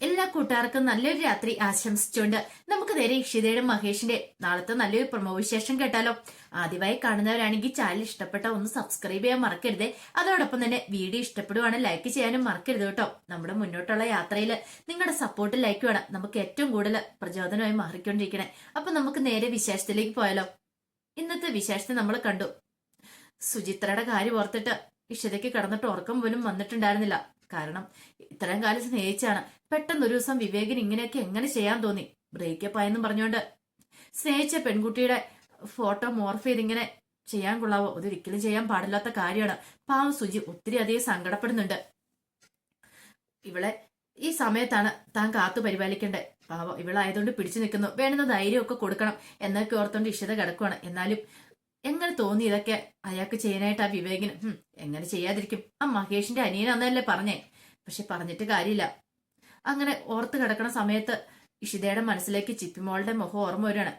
എല്ലാ കൂട്ടുകാർക്കും നല്ലൊരു രാത്രി ആശംസിച്ചുകൊണ്ട് നമുക്ക് നേരെ ഇഷിതയുടെ മഹേഷിന്റെ നാളത്തെ നല്ലൊരു പ്രമോ വിശേഷം കേട്ടാലോ. ആദ്യമായി കാണുന്നവരാണെങ്കിൽ ചാനൽ ഇഷ്ടപ്പെട്ട ഒന്ന് സബ്സ്ക്രൈബ് ചെയ്യാൻ മറക്കരുത്. അതോടൊപ്പം തന്നെ വീഡിയോ ഇഷ്ടപ്പെടുവാണ് ലൈക്ക് ചെയ്യാനും മറക്കരുത് കേട്ടോ. നമ്മുടെ മുന്നോട്ടുള്ള യാത്രയിൽ നിങ്ങളുടെ സപ്പോർട്ട് ലൈക്ക് വേണം. നമുക്ക് ഏറ്റവും കൂടുതൽ പ്രചോദനമായി മാറിക്കൊണ്ടിരിക്കണേ. അപ്പൊ നമുക്ക് നേരെ വിശേഷത്തിലേക്ക് പോയാലോ. ഇന്നത്തെ വിശേഷത്തെ നമ്മൾ കണ്ടു. സുചിത്രയുടെ കാര്യം ഓർത്തിട്ട് ഇഷിതയ്ക്ക് കിടന്നിട്ട് ഉറക്കം പോലും വന്നിട്ടുണ്ടായിരുന്നില്ല. കാരണം ഇത്രയും കാലം സ്നേഹിച്ചാണ്. പെട്ടെന്ന് ഒരു ദിവസം വിവേകിന് ഇങ്ങനെയൊക്കെ എങ്ങനെ ചെയ്യാൻ തോന്നി? ബ്രേക്കപ്പ് ആയെന്നും പറഞ്ഞുകൊണ്ട്. സ്നേഹിച്ച പെൺകുട്ടിയുടെ ഫോട്ടോ മോർഫ് ചെയ്ത് ഇങ്ങനെ ചെയ്യാൻ കൊള്ളാവോ? അതൊരിക്കലും ചെയ്യാൻ പാടില്ലാത്ത കാര്യമാണ്. പാവം സുജി ഒത്തിരി അധികം സങ്കടപ്പെടുന്നുണ്ട്. ഇവളെ ഈ സമയത്താണ് താൻ കാത്തു പരിപാലിക്കേണ്ടത്. പാവം ഇവളായതുകൊണ്ട് പിടിച്ചു നിൽക്കുന്നു. വേണ്ടുന്ന ധൈര്യമൊക്കെ കൊടുക്കണം. എന്നൊക്കെ ഓർത്തുകൊണ്ട് ഇഷ്ടത കിടക്കുവാണ്. എന്നാലും എങ്ങനെ തോന്നി ഇതൊക്കെ? അയാൾക്ക് ചെയ്യാനായിട്ട് ആ വിവേകിന് എങ്ങനെ ചെയ്യാതിരിക്കും? ആ മഹേഷിന്റെ അനിയൻ അനിയനാന്നല്ലേ പറഞ്ഞേ. പക്ഷെ പറഞ്ഞിട്ട് കാര്യമില്ല. അങ്ങനെ ഓർത്ത് കിടക്കണ സമയത്ത് ഇഷിതയുടെ മനസ്സിലേക്ക് ചിപ്പിമോളുടെ മുഖം ഓർമ്മ വരികയാണ്.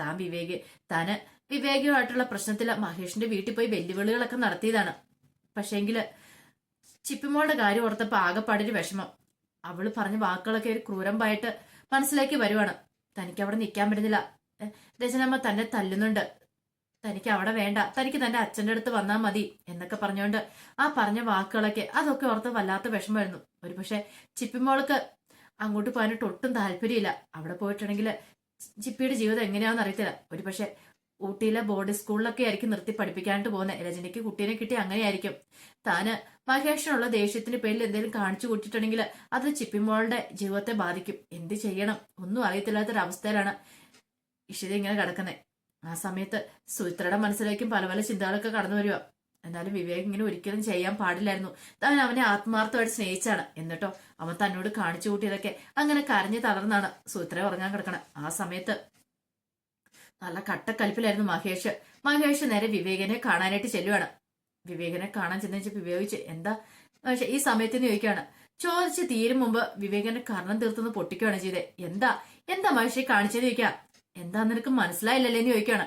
താൻ വിവേക് താന് വിവേകിയുമായിട്ടുള്ള പ്രശ്നത്തിൽ മഹേഷിന്റെ വീട്ടിൽ പോയി വെല്ലുവിളികളൊക്കെ നടത്തിയതാണ്. പക്ഷേങ്കിൽ ചിപ്പിമോളുടെ കാര്യം ഓർത്തപ്പോ ആകെപ്പാടൊരു വിഷമം. അവൾ പറഞ്ഞ വാക്കുകളൊക്കെ ഒരു ക്രൂരമ്പായിട്ട് മനസ്സിലേക്ക് വരുവാണ്. തനിക്ക് അവിടെ നിൽക്കാൻ പറ്റുന്നില്ല രചനമ്മ തന്നെ തല്ലുന്നുണ്ട്. തനിക്ക് അവിടെ വേണ്ട. തനിക്ക് തന്റെ അച്ഛന്റെ അടുത്ത് വന്നാൽ മതി എന്നൊക്കെ പറഞ്ഞുകൊണ്ട് ആ പറഞ്ഞ വാക്കുകളൊക്കെ അതൊക്കെ ഓർത്ത് വല്ലാത്ത വിഷമമായിരുന്നു. ഒരു പക്ഷെ ചിപ്പിമോൾക്ക് അങ്ങോട്ട് പോകാനായിട്ട് ഒട്ടും താല്പര്യമില്ല. അവിടെ പോയിട്ടുണ്ടെങ്കിൽ ചിപ്പിയുടെ ജീവിതം എങ്ങനെയാണെന്ന് അറിയത്തില്ല. ഒരു പക്ഷെ ഊട്ടിയിലെ ബോർഡ് സ്കൂളിലൊക്കെ ആയിരിക്കും നിർത്തി പഠിപ്പിക്കാനായിട്ട് പോകുന്നത് രജനിക്ക് കുട്ടീനെ കിട്ടി അങ്ങനെയായിരിക്കും. താന് മഹേഷിനുള്ള ദേഷ്യത്തിന് പേരിൽ എന്തെങ്കിലും കാണിച്ചു കൂട്ടിയിട്ടുണ്ടെങ്കിൽ അത് ചിപ്പിമോളുടെ ജീവിതത്തെ ബാധിക്കും. എന്ത് ചെയ്യണം? ഒന്നും അറിയത്തില്ലാത്തൊരവസ്ഥയിലാണ് ഇഷിത ഇങ്ങനെ കിടക്കുന്നത് ആ സമയത്ത് സുചിത്രയുടെ മനസ്സിലേക്കും പല പല ചിന്തകളൊക്കെ കടന്നു വരിക എന്നാലും വിവേക് ഇങ്ങനെ ഒരിക്കലും ചെയ്യാൻ പാടില്ലായിരുന്നു. താൻ അവനെ ആത്മാർത്ഥമായിട്ട് സ്നേഹിച്ചാണ്. എന്നിട്ടോ അവൻ തന്നോട് കാണിച്ചു കൂട്ടിയതൊക്കെ അങ്ങനെ കരഞ്ഞു തളർന്നാണ് സുചിത്ര ഉറങ്ങാൻ കിടക്കണം. ആ സമയത്ത് നല്ല കട്ടക്കലിപ്പിലായിരുന്നു മഹേഷ്. മഹേഷ് നേരെ വിവേകനെ കാണാനായിട്ട് ചെല്ലുവാണ്. വിവേകനെ കാണാൻ ചെന്നു വിവേകിച്ച് എന്താ പക്ഷെ ഈ സമയത്ത് ചോദിക്കുകയാണ്. ചോദിച്ച് തീരും മുമ്പ് വിവേകന്റെ കർണം തീർത്തുനിന്ന് പൊട്ടിക്കുകയാണ് ചെയ്തത് എന്താ? എന്താ മഹേഷ് കാണിച്ചത് ചോദിക്കാം എന്താ നിനക്ക് മനസ്സിലായില്ലല്ലേ എന്ന് ചോദിക്കുകയാണ്.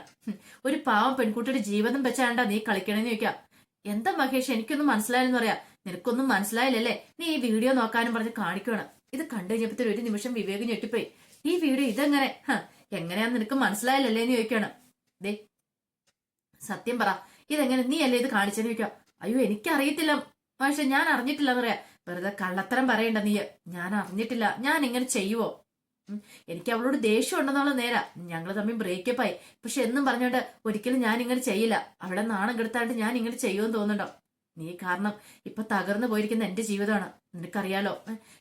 ഒരു പാവം പെൺകുട്ടിയുടെ ജീവിതം വെച്ചാണ്ടാ നീ കളിക്കണേന്ന് ചോദിക്കാം എന്താ മഹേഷ് എനിക്കൊന്നും മനസ്സിലായെന്ന് പറയാ. നിനക്കൊന്നും മനസ്സിലായില്ലല്ലേ? നീ ഈ വീഡിയോ നോക്കാനും പറഞ്ഞ് കാണിക്കുകയാണ് ഇത് കണ്ടു കഴിഞ്ഞപ്പോ ഒരു നിമിഷം വിവേക് ഞെട്ടിപ്പോയി. ഈ വീഡിയോ ഇതെങ്ങനെ? എങ്ങനെയാ നിനക്ക് മനസ്സിലായില്ലല്ലേ എന്ന് ചോദിക്കാണ് ദേ സത്യം പറ. ഇതെങ്ങനെ നീ അല്ലേ ഇത് കാണിച്ചെന്ന് ചോദിക്കാം അയ്യോ എനിക്കറിയത്തില്ല പക്ഷെ ഞാൻ അറിഞ്ഞിട്ടില്ല എന്ന് പറയാ. വെറുതെ കള്ളത്തരം പറയണ്ട നീ ഞാൻ അറിഞ്ഞിട്ടില്ല. ഞാൻ ഇങ്ങനെ ചെയ്യുവോ? എനിക്ക് അവളോട് ദേഷ്യം ഉണ്ടെന്നുള്ള നേരാ. ഞങ്ങൾ തമ്മിൽ ബ്രേക്കപ്പ് ആയി. പക്ഷെ എന്നും പറഞ്ഞോണ്ട് ഒരിക്കലും ഞാൻ ഇങ്ങനെ ചെയ്യില്ല. അവളെ നാണം കെടുത്താണ്ട് ഞാൻ ഇങ്ങനെ ചെയ്യുമെന്ന് തോന്നുന്നുണ്ടോ? നീ കാരണം ഇപ്പൊ തകർന്നു പോയിരിക്കുന്ന എന്റെ ജീവിതമാണ്. നിനക്കറിയാലോ?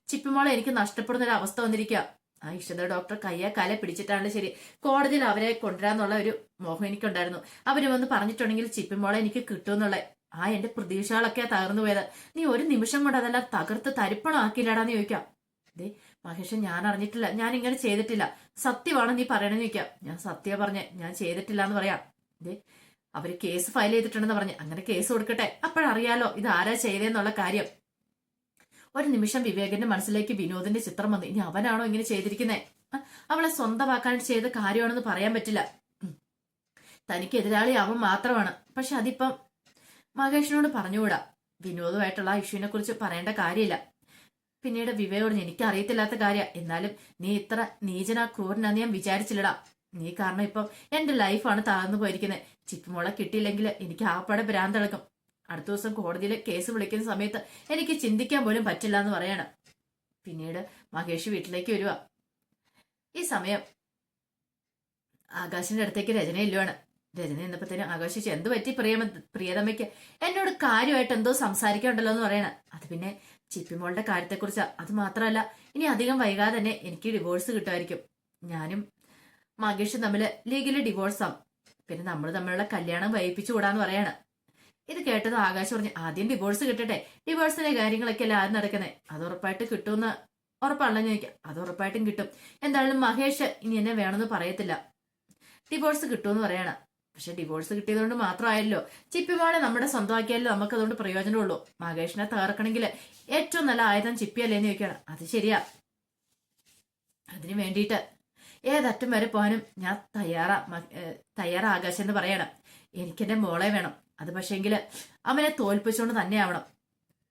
ചിപ്പിമോളെ എനിക്ക് നഷ്ടപ്പെടുന്ന ഒരു അവസ്ഥ വന്നിരിക്കുക ആ ഇഷ്ടത ഡോക്ടർ കയ്യാ കല പിടിച്ചിട്ടാണ് ശരി. കോടതിയിൽ അവരെ കൊണ്ടുവരാന്നുള്ള ഒരു മോഹം എനിക്കുണ്ടായിരുന്നു. അവർ വന്ന് പറഞ്ഞിട്ടുണ്ടെങ്കിൽ ചിപ്പിമോളെ എനിക്ക് കിട്ടുമെന്നുള്ള. ആ എന്റെ പ്രതീക്ഷകളൊക്കെ തകർന്നു പോയത്. നീ ഒരു നിമിഷം കൊണ്ട് അതെല്ലാം തകർത്ത് തരിപ്പണം തരിപ്പണമാക്കിയില്ലാടാന്ന് ചോദിക്കാം. മഹേഷ് ഞാൻ അറിഞ്ഞിട്ടില്ല ഞാൻ ഇങ്ങനെ ചെയ്തിട്ടില്ല. സത്യമാണ് നീ പറയണെന്ന് ചോദിക്കാം. ഞാൻ സത്യ പറഞ്ഞ്. ഞാൻ ചെയ്തിട്ടില്ല എന്ന് പറയാം അവർ കേസ് ഫയൽ ചെയ്തിട്ടുണ്ടെന്ന് പറഞ്ഞ്. അങ്ങനെ കേസ് കൊടുക്കട്ടെ. അപ്പോഴറിയാലോ ഇത് ആരാ ചെയ്തതെന്നുള്ള കാര്യം. ഒരു നിമിഷം വിവേകന്റെ മനസ്സിലേക്ക് വിനോദിന്റെ ചിത്രം വന്നു. ഇനി അവനാണോ ഇങ്ങനെ ചെയ്തിരിക്കുന്നേ? അവളെ സ്വന്തമാക്കാൻ ചെയ്ത കാര്യമാണെന്ന് പറയാൻ പറ്റില്ല. തനിക്ക് എതിരാളി അവൻ മാത്രമാണ്. പക്ഷെ അതിപ്പം മഹേഷിനോട് പറഞ്ഞുകൂടാ. വിനോദമായിട്ടുള്ള ആ ഇഷ്യൂവിനെ കുറിച്ച് പറയേണ്ട കാര്യമില്ല. പിന്നീട് വിവേകോട് എനിക്ക് അറിയത്തില്ലാത്ത കാര്യ. എന്നാലും നീ ഇത്ര നീചന ക്രൂരനാന്ന് ഞാൻ വിചാരിച്ചില്ലടാ. നീ കാരണം ഇപ്പം എന്റെ ലൈഫാണ് താഴ്ന്നു പോയിരിക്കുന്നത് ചിക്കുമുള കിട്ടിയില്ലെങ്കിൽ എനിക്ക് ആപ്പാടെ ഭ്രാന്തിളക്കും. അടുത്ത ദിവസം കോടതിയിലെ കേസ് വിളിക്കുന്ന സമയത്ത് എനിക്ക് ചിന്തിക്കാൻ പോലും പറ്റില്ല എന്ന് പറയണം. പിന്നീട് മഹേഷ് വീട്ടിലേക്ക് വരിക ഈ സമയം ആകാശിന്റെ അടുത്തേക്ക് രചന ഇല്ലുവാണ്. രചന എന്നപ്പോഴത്തേനും ആകാശ് ചോദിച്ചു, എന്ത് പറ്റി പ്രിയമ പ്രിയതമ്മയ്ക്ക് എന്നോട് കാര്യമായിട്ട് എന്തോ സംസാരിക്കാനുണ്ടല്ലോ എന്ന് പറയണ. അത് പിന്നെ ചിപ്പിമോളുടെ കാര്യത്തെക്കുറിച്ച് അത് മാത്രമല്ല ഇനി അധികം വൈകാതെ തന്നെ എനിക്ക് ഡിവോഴ്സ് കിട്ടുമായിരിക്കും. ഞാനും മകേഷും തമ്മിൽ ലീഗലി ഡിവോഴ്സാം പിന്നെ നമ്മൾ തമ്മിലുള്ള കല്യാണം വൈകിപ്പിച്ചു കൂടാന്ന് പറയാണ്. ഇത് കേട്ടത് ആകാശ് പറഞ്ഞു ആദ്യം ഡിവോഴ്സ് കിട്ടട്ടെ. ഡിവോഴ്സിന്റെ കാര്യങ്ങളൊക്കെ അല്ല ആരും നടക്കുന്നത് അത് ഉറപ്പായിട്ട് കിട്ടുമെന്ന് ഉറപ്പാണല്ലോ ചോദിക്കാം. അത് ഉറപ്പായിട്ടും കിട്ടും. എന്തായാലും മഹേഷ് ഇനി എന്നെ വേണമെന്ന് പറയത്തില്ല. ഡിവോഴ്സ് കിട്ടുമെന്ന് പറയാണ്. പക്ഷെ ഡിവോഴ്സ് കിട്ടിയതുകൊണ്ട് മാത്രമായല്ലോ. ചിപ്പിമാണെ നമ്മുടെ സ്വന്തമാക്കിയാലും നമുക്ക് അതുകൊണ്ട് പ്രയോജനമുള്ളൂ. മഹേഷിനെ തകർക്കണമെങ്കിൽ ഏറ്റവും നല്ല ആയുധം ചിപ്പിയല്ലേ എന്ന് ചോദിക്കണം അത് ശരിയാ. അതിന് വേണ്ടിയിട്ട് ഏതറ്റം വരെ പോകാനും ഞാൻ തയ്യാറാ തയ്യാറാകാശം എന്ന് പറയണം. എനിക്കെന്റെ മോളെ വേണം. അത് പക്ഷേങ്കിൽ അവനെ തോൽപ്പിച്ചുകൊണ്ട് തന്നെ ആവണം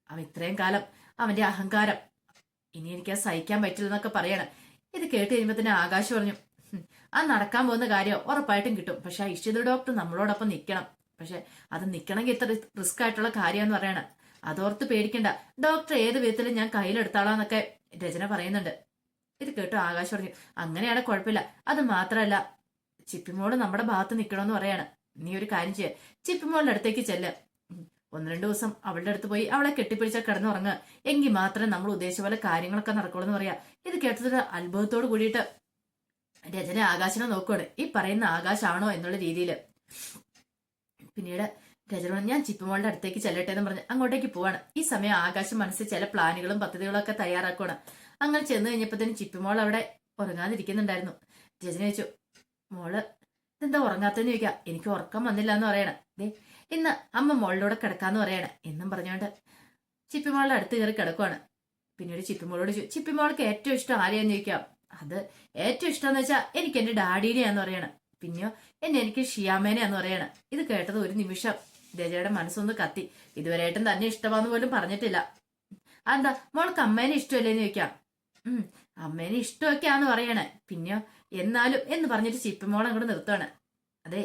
അവൻ ഇത്രയും കാലം അവന്റെ അഹങ്കാരം. ഇനി എനിക്ക് സഹിക്കാൻ പറ്റില്ലെന്നൊക്കെ പറയണം. ഇത് കേട്ട് കഴിയുമ്പോൾ തന്നെ ആകാശം പറഞ്ഞു "ഹും, ആ നടക്കാൻ പോകുന്ന കാര്യം ഉറപ്പായിട്ടും കിട്ടും. പക്ഷെ ആ ഇഷിത ഡോക്ടർ നമ്മളോടൊപ്പം നിൽക്കണം. പക്ഷെ അത് നിൽക്കണമെങ്കിൽ ഇത്ര റിസ്ക് ആയിട്ടുള്ള കാര്യമെന്ന് പറയണം. അതോർത്ത് പേടിക്കണ്ട. ഡോക്ടർ ഏത് വിധത്തിലും ഞാൻ കയ്യിലെടുത്താളാന്നൊക്കെ രചന പറയുന്നുണ്ട്. ഇത് കേട്ടു ആകാശ് പറഞ്ഞു അങ്ങനെയാണ് കുഴപ്പമില്ല. അത് മാത്രമല്ല ചിപ്പിമോൾ നമ്മുടെ ഭാഗത്ത് നിൽക്കണമെന്ന് പറയാണ്. നീ ഒരു കാര്യം ചെയ്യ. ചിപ്പിമോളുടെ അടുത്തേക്ക് ചെല്ല്. ഒന്ന് രണ്ട് ദിവസം അവളുടെ അടുത്ത് പോയി അവളെ കെട്ടിപ്പിടിച്ച കിടന്നുറങ്ങുക എങ്കിൽ മാത്രമേ നമ്മൾ ഉദ്ദേശിച്ച പോലെ കാര്യങ്ങളൊക്കെ നടക്കുള്ളൂ എന്ന് പറയാ. ഇത് കേട്ടത് അത്ഭുതത്തോട് കൂടിയിട്ട് രചന ആകാശനെ നോക്കുവാണ്. ഈ പറയുന്ന ആകാശാണോ എന്നുള്ള രീതിയിൽ പിന്നീട് രചന ഞാൻ ചിപ്പുമോളുടെ അടുത്തേക്ക് ചെല്ലട്ടെ എന്ന് പറഞ്ഞ് അങ്ങോട്ടേക്ക് പോവാണ്. ഈ സമയം ആകാശം മനസ്സിൽ ചില പ്ലാനുകളും പദ്ധതികളും ഒക്കെ തയ്യാറാക്കുവാണ്. അങ്ങനെ ചെന്ന് കഴിഞ്ഞപ്പോഴത്തേനും ചിപ്പിമോൾ അവിടെ ഉറങ്ങാതിരിക്കുന്നുണ്ടായിരുന്നു. രചന ചോദിച്ചു മോൾ ഇതെന്താ ഉറങ്ങാത്തെന്ന് ചോദിക്കാം. എനിക്ക് ഉറക്കം വന്നില്ല എന്ന് പറയണം. ദേ ഇന്ന് അമ്മ മോളിലൂടെ കിടക്കാന്ന് പറയണം എന്നും പറഞ്ഞോണ്ട് ചിപ്പിമോളുടെ അടുത്ത് കയറി കിടക്കുവാണ്. പിന്നീട് ചിപ്പിമോളോട് ചിപ്പിമോൾക്ക് ഏറ്റവും ഇഷ്ടം ആരെയാന്ന് ചോദിക്കാം? അത് ഏറ്റവും ഇഷ്ടം എന്ന് വെച്ചാൽ എനിക്ക് എന്റെ ഡാഡീനെയാന്ന് പറയണം. പിന്നെയോ എന്നെ എനിക്ക് ഷിയാമേനെയാന്ന് പറയണം. ഇത് കേട്ടത് ഒരു നിമിഷം രജയുടെ മനസ്സൊന്ന് കത്തി. ഇതുവരെയായിട്ടും തന്നെ ഇഷ്ടമാന്ന് പോലും പറഞ്ഞിട്ടില്ല. അതെന്താ? മോൾക്ക് അമ്മേനെ ഇഷ്ടമല്ലേന്ന് ചോദിക്കാം. ഉം അമ്മേനെ ഇഷ്ടമൊക്കെയാന്ന് പറയണേ. പിന്നെയോ എന്നാലും എന്ന് പറഞ്ഞിട്ട് ചിപ്പിമോൾ അങ്ങോട്ട് നിർത്തുകയാണ് അതെ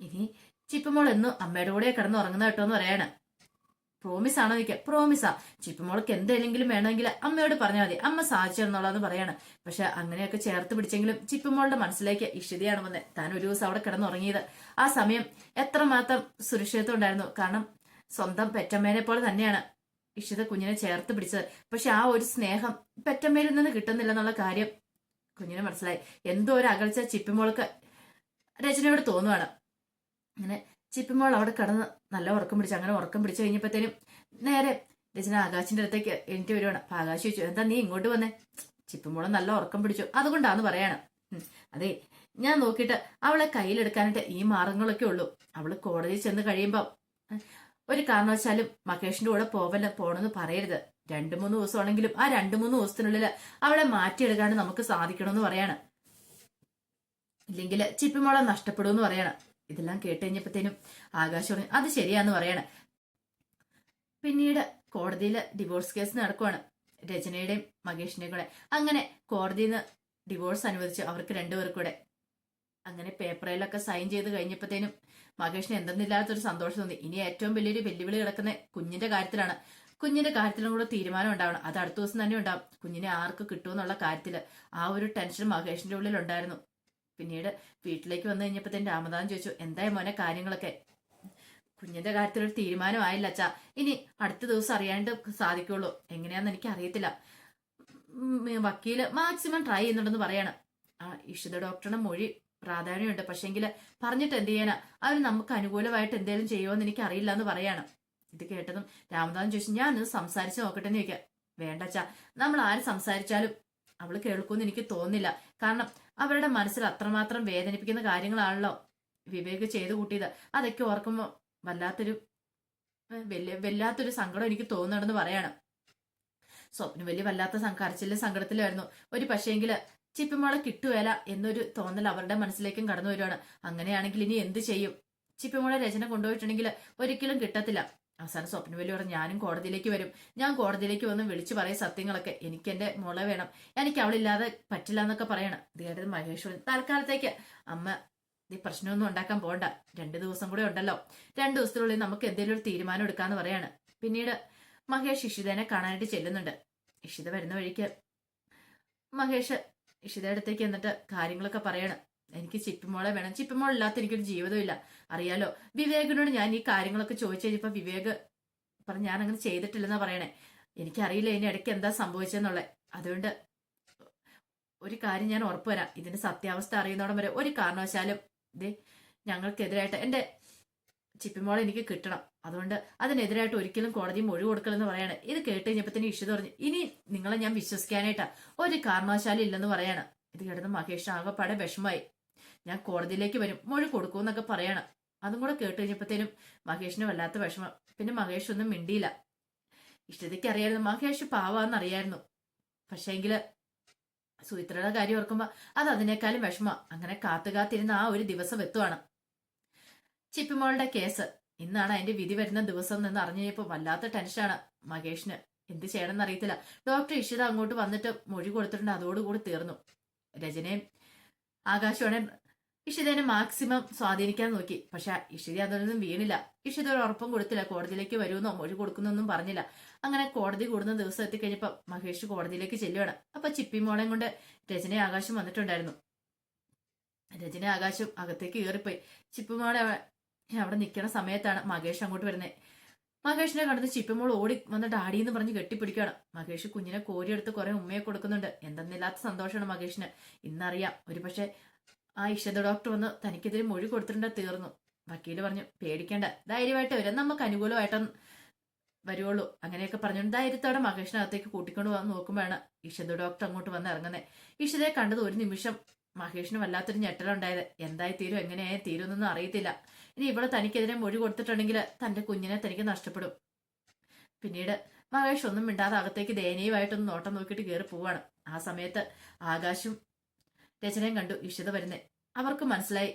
ഇനി ചിപ്പിമോൾ എന്നും അമ്മയുടെ കൂടെ കിടന്ന് ഉറങ്ങുന്ന കേട്ടോ എന്ന് പറയാണ്. പ്രോമിസ് ആണോ നിൽക്കുക പ്രോമിസാ ചിപ്പിമോൾക്ക് എന്തെങ്കിലും വേണമെങ്കിൽ അമ്മയോട് പറഞ്ഞാൽ മതി. അമ്മ സാധിച്ചു എന്നുള്ളതെന്ന് പറയാണ്. പക്ഷെ അങ്ങനെയൊക്കെ ചേർത്ത് പിടിച്ചെങ്കിലും ചിപ്പുമോളുടെ മനസ്സിലേക്ക് ഇഷിതയാണ് വന്നത് താൻ ഒരു ദിവസം അവിടെ കിടന്നുറങ്ങിയത്. ആ സമയം എത്രമാത്രം സുരക്ഷിതത്വം ഉണ്ടായിരുന്നു കാരണം സ്വന്തം പെറ്റമ്മേനെ പോലെ തന്നെയാണ് ഇഷിത കുഞ്ഞിനെ ചേർത്ത് പിടിച്ചത്. പക്ഷെ ആ ഒരു സ്നേഹം പെറ്റമ്മയിൽ നിന്ന് കിട്ടുന്നില്ല എന്നുള്ള കാര്യം കുഞ്ഞിനെ മനസ്സിലായി. എന്തോ ഒരു അകൽച്ച ചിപ്പിമോൾക്ക് രചനയോട് തോന്നുവാണ്. അങ്ങനെ ചിപ്പിമോൾ അവിടെ കിടന്ന് നല്ല ഉറക്കം പിടിച്ച് അങ്ങനെ ഉറക്കം പിടിച്ചു കഴിഞ്ഞപ്പോഴത്തേനും നേരെ രചന ആകാശിന്റെ അടുത്തേക്ക് എനിക്ക് വരുവാണ്. അപ്പൊ ആകാശ് ചോദിച്ചു എന്താ നീ ഇങ്ങോട്ട് വന്നേ? ചിപ്പിമോൾ നല്ല ഉറക്കം പിടിച്ചു. അതുകൊണ്ടാന്ന് പറയാണ്. അതെ ഞാൻ നോക്കിയിട്ട് അവളെ കയ്യിലെടുക്കാനായിട്ട് ഈ മാർഗങ്ങളൊക്കെ ഉള്ളൂ. അവൾ കോടതിയിൽ ചെന്ന് കഴിയുമ്പോൾ ഒരു കാരണവശാലും മഹേഷിന്റെ കൂടെ പോവല്ല പോണെന്ന് പറയരുത്. രണ്ടു മൂന്ന് ദിവസമാണെങ്കിലും ആ രണ്ടു മൂന്ന് ദിവസത്തിനുള്ളിൽ അവളെ മാറ്റിയെടുക്കാണ്ട് നമുക്ക് സാധിക്കണമെന്ന് പറയാണ്. ഇല്ലെങ്കിൽ ചിപ്പിമോളെ നഷ്ടപ്പെടുമെന്ന് പറയണം. ഇതെല്ലാം കേട്ട് കഴിഞ്ഞപ്പോഴത്തേനും ആകാശ് പറഞ്ഞു അത് ശരിയാന്ന് പറയണം. പിന്നീട് കോടതിയിൽ ഡിവോഴ്സ് കേസ് നടക്കുവാണ്. രചനയുടെയും മഹേഷിന്റെയും കൂടെ. അങ്ങനെ കോടതിയിൽ നിന്ന് ഡിവോഴ്സ് അനുവദിച്ചു അവർക്ക് രണ്ടുപേർക്കും കൂടെ. അങ്ങനെ പേപ്പറിലൊക്കെ സൈൻ ചെയ്ത് കഴിഞ്ഞപ്പോഴത്തേനും മഹേഷിന് എന്തെന്നില്ലാത്തൊരു സന്തോഷം തോന്നി. ഇനി ഏറ്റവും വലിയൊരു വെല്ലുവിളി കിടക്കുന്ന കുഞ്ഞിന്റെ കാര്യത്തിലാണ്. കുഞ്ഞിന്റെ കാര്യത്തിലും കൂടെ തീരുമാനം ഉണ്ടാവണം. അത് അടുത്ത ദിവസം തന്നെ ഉണ്ടാവും. കുഞ്ഞിനെ ആർക്ക് കിട്ടുമെന്നുള്ള കാര്യത്തിൽ ആ ഒരു ടെൻഷൻ മഹേഷിന്റെ ഉള്ളിൽ ഉണ്ടായിരുന്നു പിന്നീട് വീട്ടിലേക്ക് വന്നു കഴിഞ്ഞപ്പോഴത്തേനും രാമദാൻ ചോദിച്ചു എന്തായി മോനെ കാര്യങ്ങളൊക്കെ? കുഞ്ഞിന്റെ കാര്യത്തിൽ ഒരു തീരുമാനമായില്ല അച്ഛാ. ഇനി അടുത്ത ദിവസം അറിയാണ്ട് സാധിക്കുള്ളൂ. എങ്ങനെയാന്ന് എനിക്ക് അറിയത്തില്ല. വക്കീൽ മാക്സിമം ട്രൈ ചെയ്യുന്നുണ്ടെന്ന് പറയാണ്. ആ ഇഷിത ഡോക്ടറുടെ മൊഴി പ്രാധാന്യമുണ്ട്. പക്ഷെങ്കിൽ പറഞ്ഞിട്ട് എന്ത് ചെയ്യാനാ? അവർ നമുക്ക് അനുകൂലമായിട്ട് എന്തെങ്കിലും ചെയ്യുമോന്ന് എനിക്ക് അറിയില്ല എന്ന് പറയാണ്. ഇത് കേട്ടതും രാമദാൻ ചോദിച്ചു ഞാൻ സംസാരിച്ച് നോക്കട്ടെ എന്ന് ചോദിക്കാം. വേണ്ട അച്ഛാ. നമ്മൾ ആര് സംസാരിച്ചാലും അവൾ കേൾക്കുമെന്ന് എനിക്ക് തോന്നില്ല കാരണം അവരുടെ മനസ്സിൽ അത്രമാത്രം വേദനിപ്പിക്കുന്ന കാര്യങ്ങളാണല്ലോ വിവേക് ചെയ്തു കൂട്ടിയത്. അതൊക്കെ ഓർക്കുമ്പോൾ വല്ലാത്തൊരു വലിയ വല്ലാത്തൊരു സങ്കടം എനിക്ക് തോന്നുന്നുണ്ടെന്ന് പറയണം. സ്വപ്നം വലിയ വല്ലാത്ത കരച്ചിലും സങ്കടത്തിലായിരുന്നു. ഒരു പക്ഷേങ്കിൽ ചിപ്പിമോളെ കിട്ടുകയില്ല എന്നൊരു തോന്നൽ അവരുടെ മനസ്സിലേക്കും കടന്നു വരുവാണ്. അങ്ങനെയാണെങ്കിൽ ഇനി എന്ത് ചെയ്യും? ചിപ്പിമോളെ രചന കൊണ്ടുപോയിട്ടുണ്ടെങ്കിൽ ഒരിക്കലും കിട്ടത്തില്ല. അവസാനം സ്വപ്നവലി പറഞ്ഞു ഞാനും കോടതിയിലേക്ക് വരും. ഞാൻ കോടതിയിലേക്ക് വന്ന് വിളിച്ചു പറയും സത്യങ്ങളൊക്കെ. എനിക്ക് എന്റെ മുള വേണം. എനിക്ക് അവളില്ലാതെ പറ്റില്ല എന്നൊക്കെ പറയണം. ഇത് കേട്ടത് മഹേഷ് തൽക്കാലത്തേക്ക് അമ്മ ഈ പ്രശ്നമൊന്നും ഉണ്ടാക്കാൻ പോണ്ട. രണ്ട് ദിവസം കൂടെ ഉണ്ടല്ലോ. രണ്ട് ദിവസത്തിനുള്ളിൽ നമുക്ക് എന്തെങ്കിലും ഒരു തീരുമാനം എടുക്കാന്ന് പറയാണ്. പിന്നീട് മഹേഷ് ഇഷിതനെ കാണാനായിട്ട് ചെല്ലുന്നുണ്ട്. ഇഷിത വരുന്ന വഴിക്ക് മഹേഷ് ഇഷിതയുടെ അടുത്തേക്ക് എന്നിട്ട് കാര്യങ്ങളൊക്കെ പറയാണ്. എനിക്ക് ചിപ്പിമോളെ വേണം. ചിപ്പിമോൾ ഇല്ലാത്ത എനിക്കൊരു ജീവിതമില്ല അറിയാലോ? വിവേകിനോട് ഞാൻ ഈ കാര്യങ്ങളൊക്കെ ചോദിച്ചു കഴിഞ്ഞപ്പോ വിവേക് പറഞ്ഞു ഞാൻ അങ്ങനെ ചെയ്തിട്ടില്ലെന്നാ പറയണേ. എനിക്കറിയില്ല ഇതിന്റെ ഇടയ്ക്ക് എന്താ സംഭവിച്ചെന്നുള്ളത്. അതുകൊണ്ട് ഒരു കാര്യം ഞാൻ ഉറപ്പുവരാം ഇതിന്റെ സത്യാവസ്ഥ അറിയുന്നോടം വരെ ഒരു കാരണവശാലും ഇതേ ഞങ്ങൾക്കെതിരായിട്ട് എന്റെ ചിപ്പിമോളെ എനിക്ക് കിട്ടണം. അതുകൊണ്ട് അതിനെതിരായിട്ട് ഒരിക്കലും കോടതി മൊഴി കൊടുക്കലെന്ന് പറയാണ്. ഇത് കേട്ട് കഴിഞ്ഞപ്പത്തിന് ഇഷു പറഞ്ഞു ഇനി നിങ്ങളെ ഞാൻ വിശ്വസിക്കാനായിട്ടാ. ഒരു കാരണവശാലും ഇല്ലെന്ന് പറയാണ്. ഇത് കേട്ടത് മഹേഷ് ആകെപ്പാടെ വിഷമായി ഞാൻ കോടതിയിലേക്ക് വരും. മൊഴി കൊടുക്കും എന്നൊക്കെ പറയണം. അതും കൂടെ കേട്ട് കഴിഞ്ഞപ്പോഴത്തേനും മഹേഷിന് വല്ലാത്ത വിഷമം. പിന്നെ മഹേഷ് ഒന്നും മിണ്ടിയില്ല. ഇഷ്ടതയ്ക്ക് അറിയായിരുന്നു. മഹേഷ് പാവാന്ന് അറിയായിരുന്നു. പക്ഷേങ്കിൽ സുമിത്രയുടെ കാര്യം ഓർക്കുമ്പോ അത് അതിനേക്കാളും വിഷമ. അങ്ങനെ കാത്തു കാത്തിരുന്ന ആ ഒരു ദിവസം എത്തുവാണ്. ചിപ്പിമോളുടെ കേസ്. ഇന്നാണ് അതിന്റെ വിധി വരുന്ന ദിവസം എന്ന് അറിഞ്ഞു കഴിഞ്ഞപ്പോ വല്ലാത്ത ടെൻഷനാണ് മഹേഷിന്. എന്ത് ചെയ്യണമെന്ന് അറിയത്തില്ല. ഡോക്ടർ ഇഷിത അങ്ങോട്ട് വന്നിട്ട് മൊഴി കൊടുത്തിട്ടുണ്ട്. അതോടുകൂടി തീർന്നു. രജനയും ആകാശവാണെ ഇഷിതേനെ മാക്സിമം സ്വാധീനിക്കാൻ നോക്കി. പക്ഷെ ഇഷിത അതൊന്നും വീണില്ല. ഇഷിത ഒരു ഉറപ്പും കൊടുത്തില്ല. കോടതിയിലേക്ക് വരുമെന്നോ മൊഴി കൊടുക്കുന്നൊന്നും പറഞ്ഞില്ല. അങ്ങനെ കോടതി കൂടുന്ന ദിവസം എത്തിക്കഴിഞ്ഞപ്പോ മഹേഷ് കോടതിയിലേക്ക് ചെല്ലുവാണ്. അപ്പൊ ചിപ്പി മോളെ കൊണ്ട് രചന ആകാശം വന്നിട്ടുണ്ടായിരുന്നു. രചന ആകാശം അകത്തേക്ക് കയറിപ്പോയി. ചിപ്പിമോളെ അവിടെ നിൽക്കുന്ന സമയത്താണ് മഹേഷ് അങ്ങോട്ട് വരുന്നത് മഹേഷിനെ കണ്ടത് ചിപ്പിമോൾ ഓടി വന്ന് ഡാഡി എന്ന് പറഞ്ഞ് കെട്ടിപ്പിടിക്കുകയാണ്. മഹേഷ് കുഞ്ഞിനെ കോരിയെടുത്ത് കുറെ ഉമ്മയെ കൊടുക്കുന്നുണ്ട്. എന്തെന്നില്ലാത്ത സന്തോഷമാണ് മഹേഷിന്. ഇന്നറിയാം. ഒരുപക്ഷെ ആ ഇഷ്ടത ഡോക്ടർ വന്ന് തനിക്കെതിരെ മൊഴി കൊടുത്തിട്ടുണ്ട് തീർന്നു. വക്കീൽ പറഞ്ഞു പേടിക്കേണ്ട ധൈര്യമായിട്ട് വരാം. നമുക്ക് അനുകൂലമായിട്ട് വരുവുള്ളൂ. അങ്ങനെയൊക്കെ പറഞ്ഞു ധൈര്യത്തോടെ മഹേഷിനകത്തേക്ക് കൂട്ടിക്കൊണ്ട് വന്ന് നോക്കുമ്പോഴാണ് ഇഷത ഡോക്ടർ അങ്ങോട്ട് വന്ന് ഇറങ്ങുന്നത് ഇഷ്ടതയെ കണ്ടത് ഒരു നിമിഷം മഹേഷിന് വല്ലാത്തൊരു ഞെട്ടലുണ്ടായത്. എന്തായി തീരും എങ്ങനെയായി തീരുമെന്നൊന്നും അറിയത്തില്ല. ഇനി ഇവിടെ തനിക്കെതിരെ മൊഴി കൊടുത്തിട്ടുണ്ടെങ്കിൽ തന്റെ കുഞ്ഞിനെ തനിക്ക് നഷ്ടപ്പെടും. പിന്നീട് മഹേഷ് ഒന്നും മിണ്ടാതെ അകത്തേക്ക് ദയനീയമായിട്ടൊന്ന് നോട്ടം നോക്കിയിട്ട് കയറി പോവാണ്. ആ സമയത്ത് ആകാശും രചനയും കണ്ടു വിശുദ്ധ വരുന്നേ. അവർക്ക് മനസ്സിലായി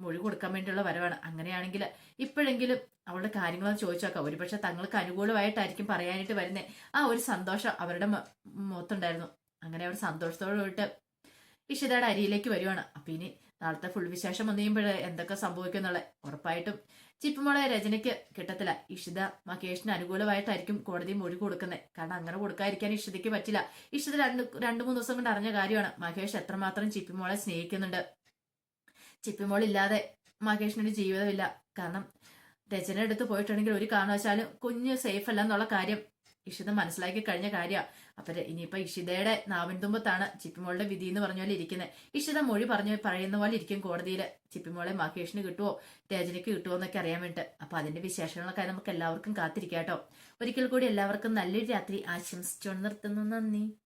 മൊഴി കൊടുക്കാൻ വേണ്ടിയുള്ള വരവാണ്. അങ്ങനെയാണെങ്കിൽ ഇപ്പോഴെങ്കിലും അവളുടെ കാര്യങ്ങളൊന്ന് ചോദിച്ചോക്കാം ഒരുപക്ഷെ തങ്ങൾക്ക് അനുകൂലമായിട്ടായിരിക്കും പറയാനായിട്ട് വരുന്നേ. ആ ഒരു സന്തോഷം അവരുടെ മുഖത്തുണ്ടായിരുന്നു. അങ്ങനെ അവർ സന്തോഷത്തോടെ പോയിട്ട് ഇഷിതയുടെ അരിയിലേക്ക് വരുവാണ്. അപ്പൊ ഇനി നാളത്തെ ഫുൾ വിശേഷം വന്നു കഴിയുമ്പോൾ എന്തൊക്കെ സംഭവിക്കുന്നുള്ള ഉറപ്പായിട്ടും ചിപ്പുമോളെ രചനയ്ക്ക് കിട്ടത്തില്ല. ഇഷിത മകേഷിന് അനുകൂലമായിട്ടായിരിക്കും കോടതി മൊഴി കൊടുക്കുന്നത് കാരണം അങ്ങനെ കൊടുക്കാതിരിക്കാൻ ഇഷിതയ്ക്ക് പറ്റില്ല. ഇഷിത രണ്ട് രണ്ടു മൂന്ന് ദിവസം കൊണ്ട് അറിഞ്ഞ കാര്യമാണ്. മകേഷ് എത്രമാത്രം ചിപ്പിമോളെ സ്നേഹിക്കുന്നുണ്ട്. ചിപ്പിമോൾ ഇല്ലാതെ മകേഷിനൊരു ജീവിതമില്ല. കാരണം രചന എടുത്ത് പോയിട്ടുണ്ടെങ്കിൽ ഒരു കാരണവശാലും കുഞ്ഞ് സേഫ് അല്ല എന്നുള്ള കാര്യം ഇഷിത മനസ്സിലാക്കി കഴിഞ്ഞ കാര്യമാണ് അപ്പൊ ര- ഇനിയിപ്പൊ ഇഷിതയുടെ നാവിൻ തുമ്പത്താണ് ചിപ്പിമോളുടെ വിധി എന്ന് പറഞ്ഞ പോലെ ഇരിക്കുന്നത് ഇഷിത മൊഴി പറഞ്ഞ് പറയുന്ന പോലെ ഇരിക്കും കോടതിയിൽ ചിപ്പിമോളെ മഹേഷിന് കിട്ടുമോ രജനിക്ക് കിട്ടുമോ എന്നൊക്കെ അറിയാൻ വേണ്ടിട്ട്. അപ്പൊ അതിന്റെ വിശേഷങ്ങളൊക്കെ നമുക്ക് എല്ലാവർക്കും കാത്തിരിക്കാട്ടോ. ഒരിക്കൽ കൂടി എല്ലാവർക്കും നല്ലൊരു രാത്രി ആശംസിച്ചുകൊണ്ട് നിർത്തുന്നു. നന്ദി.